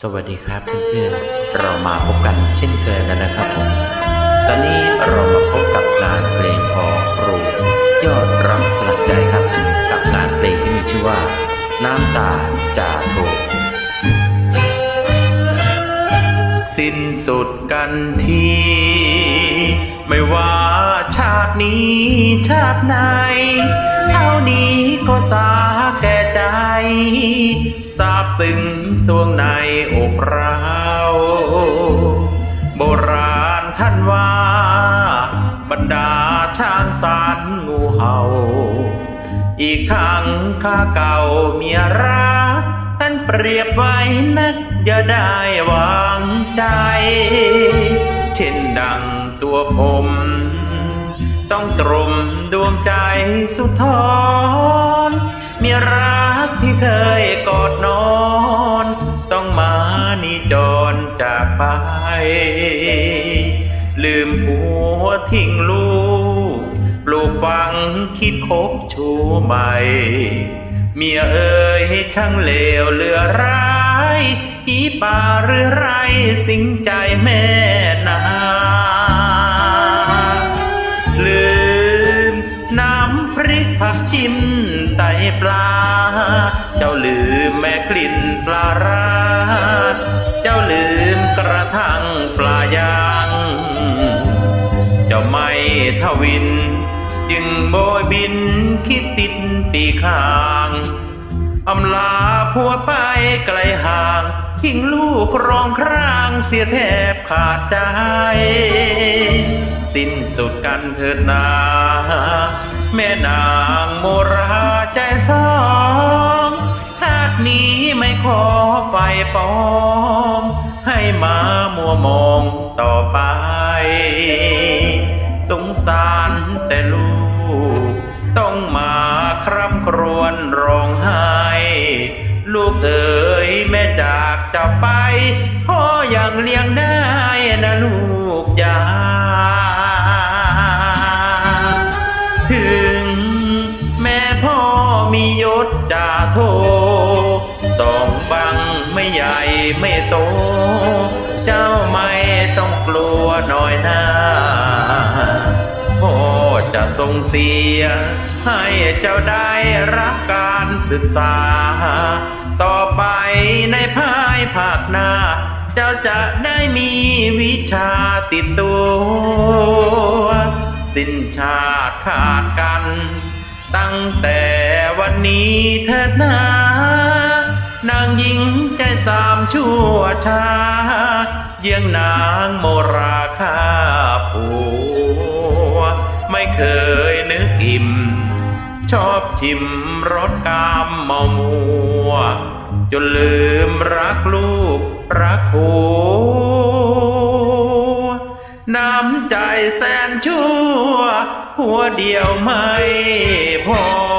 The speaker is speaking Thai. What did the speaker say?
สวัสดีครับเพื่อนๆ เรามาพบกันเช่นเคยแล้วนะครับผม ตอนนี้เรามาพบกับงานเพลงของครูยอดรักสลักใจครับ กับงานเพลงที่มีชื่อว่า น้ำตาจ่าโทสิ้นสุดกันที ไม่ว่าชาตินี้ชาติไหนเท่านี้ก็สาแก่ ทราบซึ้งสวงในอกเราโบราณท่านว่า บรรดาช้างสารงูเห่า อีกทั้งข้าเก่าเมียรักท่านเปรียบไว้นักอย่าได้วางใจ เช่นดังตัวผม ต้องตรมดวงใจสุดทอน มียรักที่เคยกอดนอน ต้องมานี่จรจากไป ลืมผัวทิ้งลูกปลูกฝังคิดคบชูใหม่ เมียเอ่ยช่างเลวเหลือร้ายอีป่าหรือไรสิงใจแม่นาลืมน้ำพริกผักจิ้ม ตปลาเจ้าลืมแม่กลิ่นปลาร้า เจ้าลืมกระทั่งปลายาง เจ้าไม่ทวิน จึงโบยบินคิดติดปีข้างอำลาผัวไปไกลห่าง ทิ้งลูกร้องครางเสียแทบขาดใจ สิ้นสุดกันเถิดนา แม่นางโมราใจสองชาตินี้ไม่ขอไฟปอง ให้มามัวมองต่อไป สงสารแต่ลูก ต้องมาคร่ำครวญร้องไห้ ลูกเอ๋ยแม่จากจ้าไปพ่อยังเลี้ยงได้นะลูกยา โทสองบังไม่ใหญ่ไม่โต เจ้าไม่ต้องกลัวหน่อยหน้าพ่อจะส่งเสีย ให้เจ้าได้รับการศึกษา ต่อไปในภายภาคหน้า เจ้าจะได้มีวิชาติดตัว สิ้นชาติขาดกัน ตั้งแต่ วันนี้เถิดนานางหญิงใจสามชั่วชา เยี่ยงนางโมราคาผัว ไม่เคยนึกอิ่ม ชอบชิมรสกามเมามัว จนลืมรักลูกรักผัวน้ำใจแสนชั่ว หัวเดียวไม่พอ